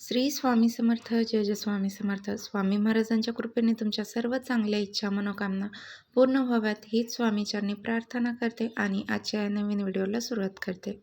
श्री स्वामी समर्थ जय जय स्वामी समर्थ. स्वामी महाराजांच्या कृपेने तुमच्या सर्व चांगल्या इच्छा मनोकामना पूर्ण व्हाव्यात. हीच स्वामीचरणी प्रार्थना करते आणि आजच्या या नवीन व्हिडिओला सुरुवात करते.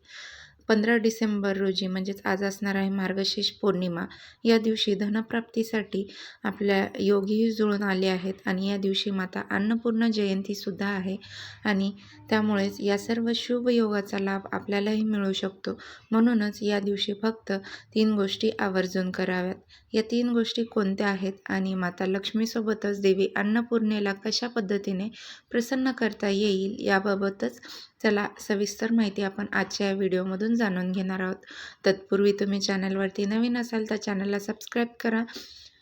पंधरा डिसेंबर रोजी म्हणजेच आज असणार आहे मार्गशीर्ष पौर्णिमा या दिवशी धनप्राप्तीसाठी आपल्या योगीही जुळून आले आहेत आणि या दिवशी माता अन्नपूर्ण जयंतीसुद्धा आहे आणि त्यामुळेच या सर्व शुभ योगाचा लाभ आपल्यालाही मिळू शकतो. म्हणूनच या दिवशी फक्त तीन गोष्टी आवर्जून कराव्यात. या तीन गोष्टी कोणत्या आहेत आणि माता लक्ष्मीसोबतच देवी अन्नपूर्णेला कशा पद्धतीने प्रसन्न करता येईल याबाबतच चला सविस्तर माहिती आपण आजच्या या व्हिडिओमधून जाणून घेणार आहोत. तत्पूर्वी तुम्ही चॅनलवरती नवीन असाल तर चॅनलला सबस्क्राईब करा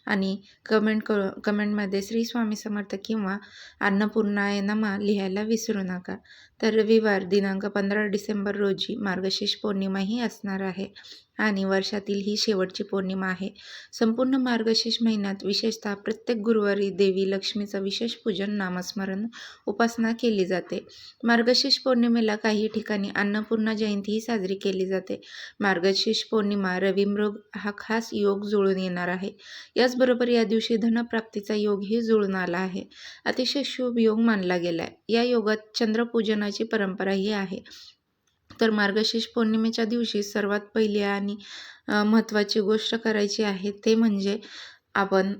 आणि कमेंट करू कमेंटमध्ये श्री स्वामी समर्थ किंवा अन्नपूर्णाय नमा लिहायला विसरू नका. तर रविवार दिनांक पंधरा डिसेंबर रोजी मार्गशीर्ष पौर्णिमाही असणार आहे. आणि वर्षातील ही शेवटची पौर्णिमा आहे. संपूर्ण मार्गशीर्ष महिन्यात विशेषतः प्रत्येक गुरुवारी देवी लक्ष्मीचं विशेष पूजन नामस्मरण उपासना केली जाते. मार्गशीर्ष पौर्णिमेला काही ठिकाणी अन्नपूर्णा जयंतीही साजरी केली जाते. मार्गशीर्ष पौर्णिमा रविमृग हा खास योग जुळून येणार आहे. याचबरोबर या दिवशी धनप्राप्तीचा योगही जुळून आला आहे. अतिशय शुभ योग मानला गेला आहे या योगात चंद्रपूजनाची परंपराही आहे. तर मार्गशीर्ष पौर्णिमेच्या दिवशी सर्वात पहिली आणि महत्त्वाची गोष्ट करायची आहे ते म्हणजे आपण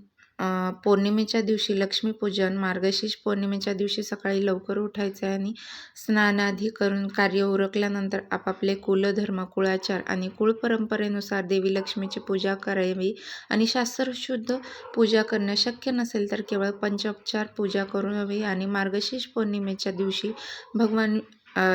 पौर्णिमेच्या दिवशी लक्ष्मीपूजन मार्गशीर्ष पौर्णिमेच्या दिवशी सकाळी लवकर उठायचं आहे आणि स्नानाधी करून कार्य उरकल्यानंतर आपापले कुलधर्म कुळाचार आणि कुळपरंपरेनुसार देवी लक्ष्मीची पूजा करावी आणि शास्त्रशुद्ध पूजा करणं शक्य नसेल तर केवळ पंचोपचार पूजा करून हवी आणि मार्गशीर्ष पौर्णिमेच्या दिवशी भगवान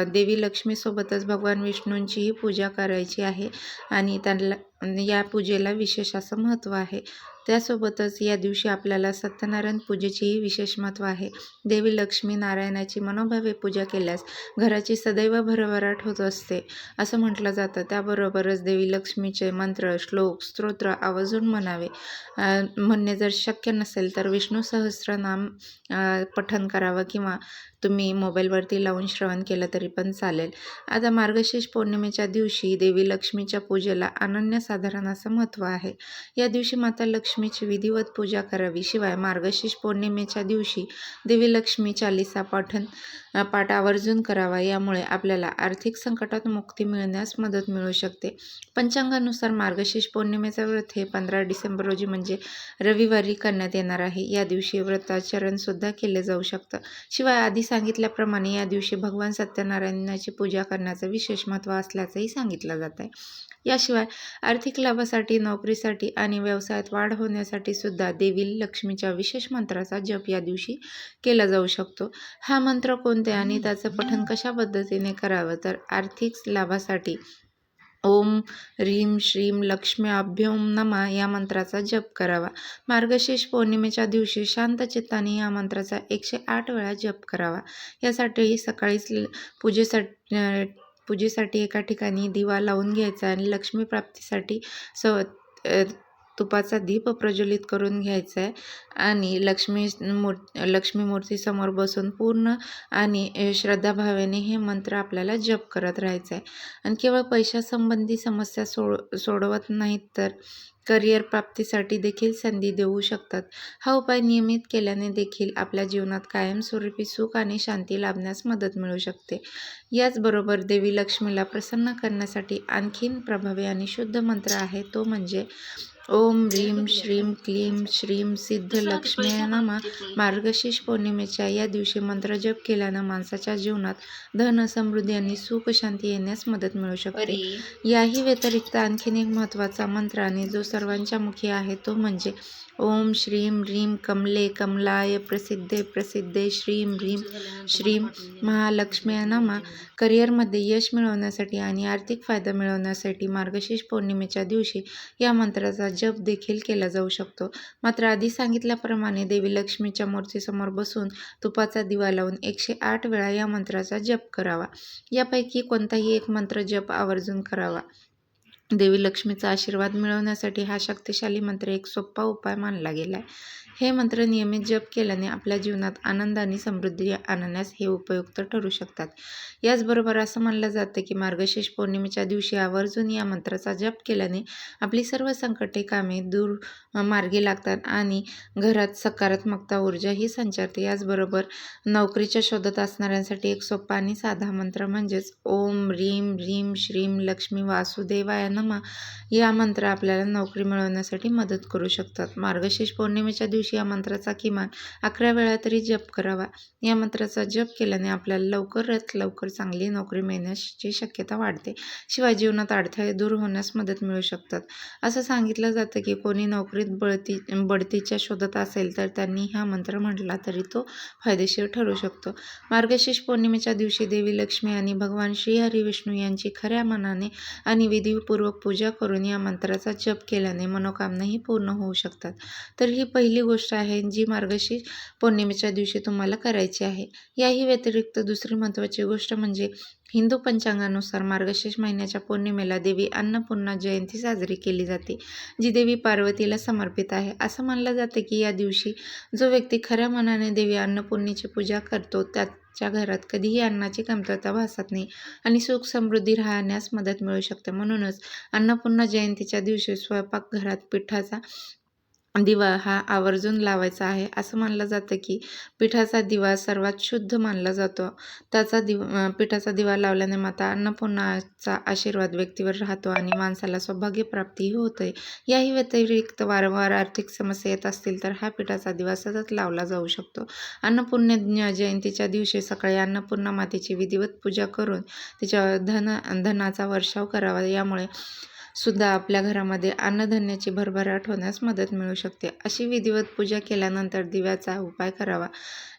देवी लक्ष्मीसोबतच भगवान विष्णूंचीही पूजा करायची आहे आणि त्यांना या पूजेला विशेष असं महत्त्व आहे. त्यासोबतच या दिवशी आपल्याला सत्यनारायण पूजेचीही विशेष महत्त्व आहे. देवी लक्ष्मी नारायणाची मनोभावे पूजा केल्यास घराची सदैव भरभराट होत असते असं म्हटलं जातं. त्याबरोबरच देवी लक्ष्मीचे मंत्र श्लोक स्तोत्र आवर्जून म्हणावे. म्हणणे जर शक्य नसेल तर विष्णू सहस्रनाम पठन करावं किंवा तुम्ही मोबाईलवरती लावून श्रवण केलं तरी पण चालेल. आता मार्गशीर्ष पौर्णिमेच्या दिवशी देवी लक्ष्मीच्या पूजेला अनन्यसाधारण असं महत्त्व आहे. या दिवशी माता लक्ष्मी लक्ष्मीची विधिवत पूजा करावी. शिवाय मार्गशीर्ष पौर्णिमेच्या दिवशी देवी लक्ष्मी चालिसा पाठन पाठ आवर्जून करावा. यामुळे आपल्याला आर्थिक संकटात मुक्ती मिळण्यास मदत मिळू शकते. पंचांगानुसार मार्गशीर्ष पौर्णिमेचा व्रत हे पंधरा डिसेंबर रोजी म्हणजे रविवारी करण्यात येणार आहे. या दिवशी व्रताचरणसुद्धा केले जाऊ शकतं. शिवाय आधी सांगितल्याप्रमाणे या दिवशी भगवान सत्यनारायणाची पूजा करण्याचं विशेष महत्त्व असल्याचंही सांगितलं जात आहे याशिवाय आर्थिक लाभासाठी नोकरीसाठी आणि व्यवसायात वाढ होण्यासाठी सुद्धा देवी लक्ष्मीच्या विशेष मंत्राचा जप या दिवशी केला जाऊ शकतो. हा मंत्र कोणते आणि त्याचं पठण कशा पद्धतीने करावं? तर आर्थिक लाभासाठी ओम ह्रीम श्रीम लक्ष्म्याभ्योम नमा या मंत्राचा जप करावा. मार्गशीर्ष पौर्णिमेच्या दिवशी शांत चित्ताने या मंत्राचा एकशे आठ वेळा जप करावा. यासाठी सकाळीच पूजेसाठी पूजेसाठी एका ठिकाणी दिवा लावून घ्यायचा आणि लक्ष्मी प्राप्तीसाठी स तुपाचा दीप प्रज्वलित करून घ्यायचा आहे. आणि लक्ष्मी मूर लक्ष्मी मूर्तीसमोर बसून पूर्ण आणि श्रद्धाभावेने हे मंत्र आपल्याला जप करत राहायचं आहे. आणि केवळ पैशासंबंधी समस्या सोड सोडवत नाहीत तर करिअर प्राप्तीसाठी देखील संधी देऊ शकतात. हा उपाय नियमित केल्याने देखील आपल्या जीवनात कायमस्वरूपी सुख आणि शांती लाभण्यास मदत मिळू शकते. याचबरोबर देवी लक्ष्मीला प्रसन्न करण्यासाठी आणखीन प्रभावी आणि शुद्ध मंत्र आहे तो म्हणजे ओम ह्रीं श्रीं क्लीं श्रीं सिद्ध लक्ष्मी नमा. मार्गशीर्ष पौर्णिमेच्या या दिवशी मंत्रजप केल्यानं माणसाच्या जीवनात धन समृद्धी आणि सुख शांती येण्यास मदत मिळू शकते. याही व्यतिरिक्त आणखीन एक महत्त्वाचा मंत्र आणि जो सर्वांच्या मुखी आहे तो म्हणजे ओम श्रीं ह्रीं कमले कमलाय प्रसिद्धे प्रसिद्धे श्रीं ह्रीं श्रीं महालक्ष्मी नमा. करिअरमध्ये यश मिळवण्यासाठी आणि आर्थिक फायदा मिळवण्यासाठी मार्गशीर्ष पौर्णिमेच्या दिवशी या मंत्राचा जप देखील केला जाऊ शकतो. मात्र आधी सांगितल्याप्रमाणे देवी लक्ष्मीच्या मूर्तीसमोर बसून तुपाचा दिवा लावून एकशे आठ वेळा या मंत्राचा जप करावा. यापैकी कोणताही एक मंत्र जप आवर्जून करावा. देवी लक्ष्मीचा आशीर्वाद मिळवण्यासाठी हा शक्तिशाली मंत्र एक सोपा उपाय मानला गेला आहे हे मंत्र नियमित जप केल्याने आपल्या जीवनात आनंद आणि समृद्धी आणण्यास हे उपयुक्त ठरू शकतात. याचबरोबर असं मानलं जातं की मार्गशीर्ष पौर्णिमेच्या दिवशी आवर्जून या मंत्राचा जप केल्याने आपली सर्व संकटे कामे दूर मार्गी लागतात आणि घरात सकारात्मकता ऊर्जा ही संचारते. याचबरोबर नोकरीच्या शोधात असणाऱ्यांसाठी एक सोपा आणि साधा मंत्र म्हणजेच ओम रीम रीम श्रीम लक्ष्मी वासुदेवाय नमा या मंत्र आपल्याला नोकरी मिळवण्यासाठी मदत करू शकतात. मार्गशीर्ष पौर्णिमेच्या दिवशी या मंत्राचा किमान अकरा वेळा तरी जप करावा. या मंत्राचा जप केल्याने आपल्याला लवकरात लवकर चांगली नोकरी मिळण्याची शक्यता वाढते. शिवाय जीवनात अडथळे दूर होण्यास मदत मिळू शकतात. असं सांगितलं जातं की कोणी नोकरीत बढती बढतीच्या शोधात असेल तर त्यांनी हा मंत्र म्हटला तरी तो फायदेशीर ठरू शकतो. मार्गशीर्ष पौर्णिमेच्या दिवशी देवी लक्ष्मी आणि भगवान श्री हरी विष्णू यांची खऱ्या मनाने आणि विधीपूर्वक पूजा करून या मंत्राचा जप केल्याने मनोकामनाही पूर्ण होऊ शकतात. तर ही पहिली गोष्ट आहे जी मार्गशीर्ष पौर्णिमेच्या दिवशी तुम्हाला करायची आहे. याही व्यतिरिक्त दुसरी महत्त्वाची गोष्ट म्हणजे हिंदू पंचांगानुसार मार्गशीर्ष महिन्याच्या पौर्णिमेला देवी अन्नपूर्णा जयंती साजरी केली जाते जी देवी पार्वतीला समर्पित आहे. असं मानलं जाते की या दिवशी जो व्यक्ती खऱ्या मनाने देवी अन्नपूर्णेची पूजा करतो त्यात च्या घरात कधीही अन्नाची कमतरता भासत नाही आणि सुख समृद्धी राहण्यास मदत मिळू शकते. म्हणूनच अन्नपूर्णा जयंतीच्या दिवशी स्वयंपाक घरात पिठाचा दिवा हा आवर्जून लावायचा आहे. असं मानलं जातं की पिठाचा दिवा सर्वात शुद्ध मानला जातो. त्याचा दिव पिठाचा दिवा लावल्याने माता अन्नपूर्णाचा आशीर्वाद व्यक्तीवर राहतो आणि माणसाला सौभाग्यप्राप्तीही होते. याही व्यतिरिक्त वारंवार आर्थिक समस्या येत असतील तर हा पिठाचा दिवा सतत लावला जाऊ शकतो. अन्नपूर्ण जयंतीच्या दिवशी सकाळी अन्नपूर्णा मातेची विधिवत पूजा करून तिच्या धन धनाचा वर्षाव करावा. यामुळे सुद्धा आपल्या घरामध्ये अन्नधान्याची भरभराट होण्यास मदत मिळू शकते. अशी विधिवत पूजा केल्यानंतर दिव्याचा उपाय करावा.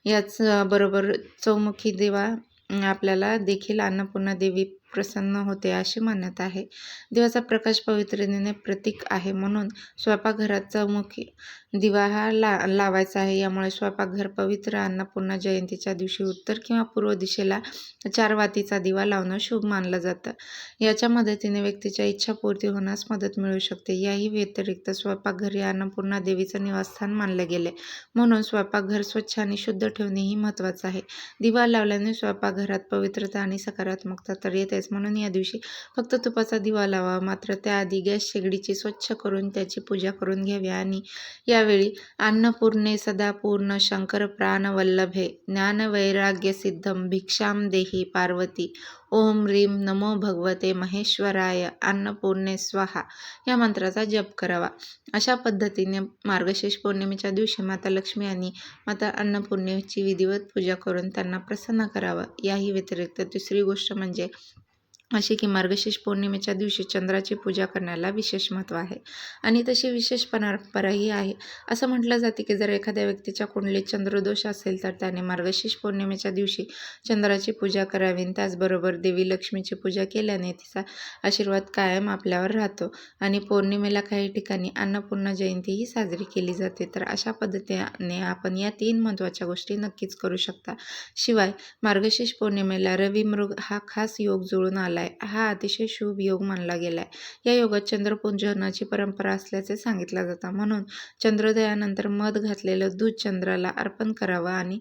याच बरोबर चौमुखी दिवा आपल्याला देखील अन्नपूर्णा देवी प्रसन्न होते अशी मान्यता आहे. दिवाचा प्रकाश पवित्रतेने प्रतीक आहे म्हणून स्वयंपाकघरात चौमुखी दिवा हा ला लावायचा आहे. यामुळे स्वयंपाकघर पवित्र अन्नपूर्णा जयंतीच्या दिवशी उत्तर किंवा पूर्व दिशेला चार वातीचा दिवा लावणं शुभ मानलं जातं. याच्या मदतीने व्यक्तीच्या इच्छापूर्ती होण्यास मदत मिळू शकते. याही व्यतिरिक्त स्वयंपाकघर हे अन्नपूर्णा देवीचं निवासस्थान मानले गेले. म्हणून स्वयंपाकघर स्वच्छ आणि शुद्ध ठेवणेही महत्त्वाचं आहे. दिवा लावल्याने स्वयंपाकघरात पवित्रता आणि सकारात्मकता तर येतेच म्हणून या दिवशी फक्त तुपाचा दिवा लावा. मात्र त्याआधी गॅस शेगडीची स्वच्छ करून त्याची पूजा करून घ्यावी. आणि यावेळी अन्नपूर्णे सदा पूर्ण शंकर प्राणवल्लभे सिद्धम भिक्षाम देही पार्वती ओम रीम नमो भगवते महेश्वराय अन्नपूर्णे स्वाहा या मंत्राचा जप करावा. अशा पद्धतीने मार्गशीर्ष पौर्णिमेच्या दिवशी माता लक्ष्मी आणि माता अन्नपूर्णेची विधिवत पूजा करून त्यांना प्रसन्न करावं. याही व्यतिरिक्त तिसरी गोष्ट म्हणजे अशी की मार्गशीर्ष पौर्णिमेच्या दिवशी चंद्राची पूजा करण्याला विशेष महत्त्व आहे. आणि तशी विशेष परंपराही आहे. असं म्हटलं जाते की जर एखाद्या व्यक्तीच्या कुंडलीत चंद्रदोष असेल तर त्याने मार्गशीर्ष पौर्णिमेच्या दिवशी चंद्राची पूजा करावी. आणि त्याचबरोबर देवी लक्ष्मीची पूजा केल्याने तिचा आशीर्वाद कायम आपल्यावर राहतो. आणि पौर्णिमेला काही ठिकाणी अन्नपूर्णा जयंतीही साजरी केली जाते. तर अशा पद्धतीने आपण या तीन महत्त्वाच्या गोष्टी नक्कीच करू शकता. शिवाय मार्गशीर्ष पौर्णिमेला रवी मृग हा खास योग जुळून आला हा अतिशय शुभ योग मानला गेला आहे या योगात चंद्रपूजनाची परंपरा असल्याचे सांगितलं जातं. म्हणून चंद्रोदयानंतर मध घातलेलं दूध चंद्राला अर्पण करावं आणि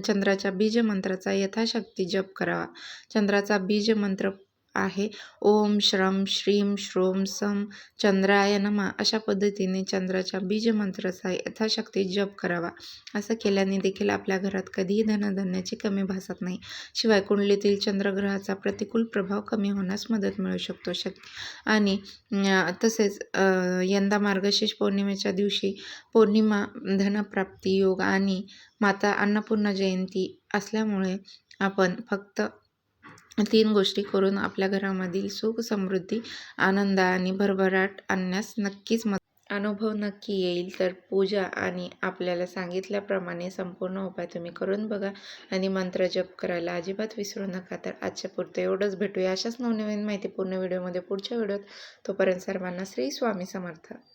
चंद्राच्या बीजमंत्राचा यथाशक्ती जप करावा. चंद्राचा बीजमंत्र आहे. ओम श्रम श्रीम श्रोम सम चंद्राय नमा. अशा पद्धतीने चंद्राच्या बीजमंत्राचा यथाशक्ती जप करावा. असं केल्याने देखील आपल्या घरात कधीही धनधान्याची कमी भासत नाही. शिवाय कुंडलीतील चंद्रग्रहाचा प्रतिकूल प्रभाव कमी होण्यास मदत मिळू शकतो. शक आणि तसेच यंदा मार्गशीर्ष पौर्णिमेच्या दिवशी पौर्णिमा धनप्राप्ती योग आणि माता अन्नपूर्णा जयंती असल्यामुळे आपण फक्त तीन गोष्टी करून आपल्या घरामधील सुख समृद्धी आनंद आणि भरभराट आणण्यास नक्कीच मदत अनुभव नक्की येईल. तर पूजा आणि आपल्याला सांगितल्याप्रमाणे संपूर्ण उपाय तुम्ही करून बघा आणि मंत्र जप करायला अजिबात विसरू नका. तर आजच्या पुरतं एवढंच भेटूया. अशाच नवनवीन माहितीपूर्ण व्हिडिओमध्ये पुढच्या व्हिडिओत. तोपर्यंत सर्वांना श्री स्वामी समर्थ.